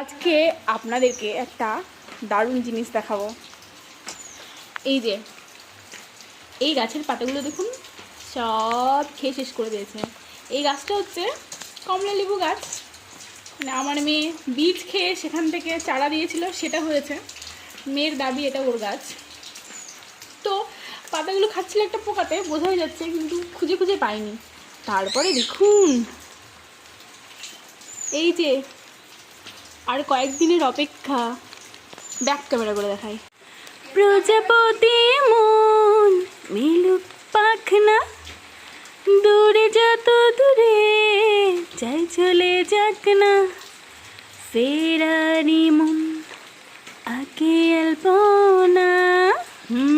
আজকে আপনাদেরকে একটা দারুণ জিনিস দেখাবো। এই যে, এই গাছের পাতাগুলো দেখুন, সব খেয়ে শেষ করে দিয়েছে। এই গাছটা হচ্ছে কমলা লেবু গাছ। মানে আমার মেয়ে বীজ খেয়ে সেখান থেকে চারা দিয়েছিল, সেটা হয়েছে। মেয়ের দাবি এটা ওর গাছ। তো পাতাগুলো খাচ্ছিল একটা পোকাতে, বোঝাই যাচ্ছে কিন্তু খুঁজে খুঁজে পাইনি। তারপরে দেখুন, এই যে আর কয়েকদিনের অপেক্ষা ব্যাক ক্যামেরা করে দেখাই। প্রজাপতি মন মিলুক পাখনা, দূরে যত দূরে যাই চলে যাক না। ফেরারি মন আকে আলপনা হুম হুম।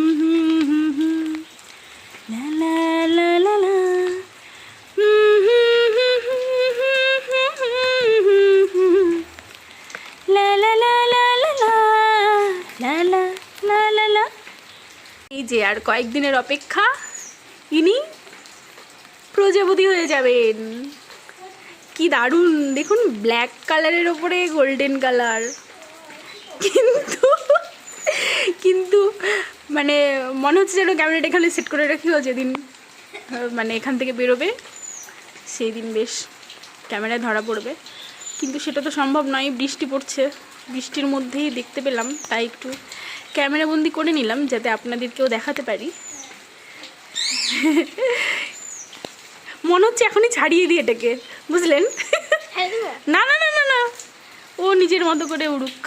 যে আর কয়েকদিনের অপেক্ষা, ইনি প্রজাপতি হয়ে যাবেন। কি দারুণ, দেখুন ব্ল্যাক কালারের ওপরে গোল্ডেন কালার কিন্তু কিন্তু মানে মনে হচ্ছে যেন ক্যামেরাটা এখানে সেট করে রাখিও যেদিন মানে এখান থেকে বেরোবে, সেই দিন বেশ ক্যামেরায় ধরা পড়বে। কিন্তু সেটা তো সম্ভব নয় বৃষ্টি পড়ছে। বৃষ্টির মধ্যেই দেখতে পেলাম তাই একটু ক্যামেরাবন্দি করে নিলাম যাতে আপনাদেরকেও দেখাতে পারি। মনে হচ্ছে এখনই ছাড়িয়ে দিই এটাকে বুঝলেন? না না না না না। ও নিজের মতো করে উড়ুক।